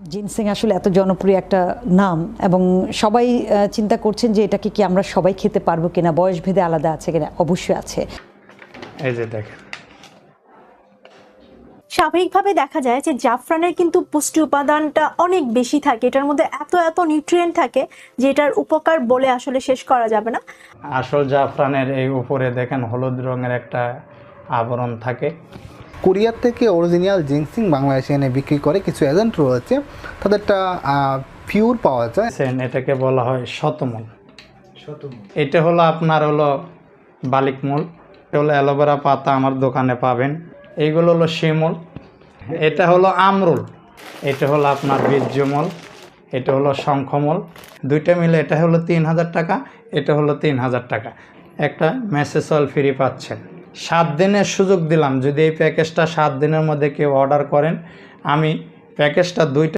Ginseng আসলে এত জনপ্রিয় একটা নাম এবং সবাই চিন্তা করছেন যে এটাকে কি আমরা সবাই খেতে পারব কিনা বয়স ভেদে আলাদা আছে কিনা অবশ্যই আছে। এই যে দেখেন। স্বাভাবিকভাবে দেখা যায় যে জাফরানের কিন্তু পুষ্টি উপাদানটা অনেক বেশি থাকে এটার মধ্যে এত এত নিউট্রিয়েন্ট থাকে যে এটার উপকার বলে আসলে শেষ করা যাবে না। আসল জাফরানের এই উপরে দেখেন হলুদ রঙের একটা আবরণ থাকে। কোরিয়ার থেকে অরিজিনাল জিংসিং বাংলাদেশে এনে বিক্রি করে কিছু এজেন্ট রয়েছে। তাদেরটা পিওর পাওয়া যায়। সেন এটাকে বলা হয় শতমূল। এটা হলো আপনার হলো বালিকমূল এটা হলো অ্যালোভেরা পাতা আমার দোকানে পাবেন। এইগুলো হলো শিমুল এটা হলো আমরুল। এটা হলো আপনার বীর্যমূল এটা হলো শঙ্খমূল দুইটা মিলে এটা হলো তিন হাজার টাকা এটা হলো তিন হাজার টাকা। একটা মেসেজ অল ফ্রি পাচ্ছেন। সাত দিনের সুযোগ দিলাম। যদি এই প্যাকেজটা সাত দিনের মধ্যে কেউ অর্ডার করেন, আমি প্যাকেজটা দুইটা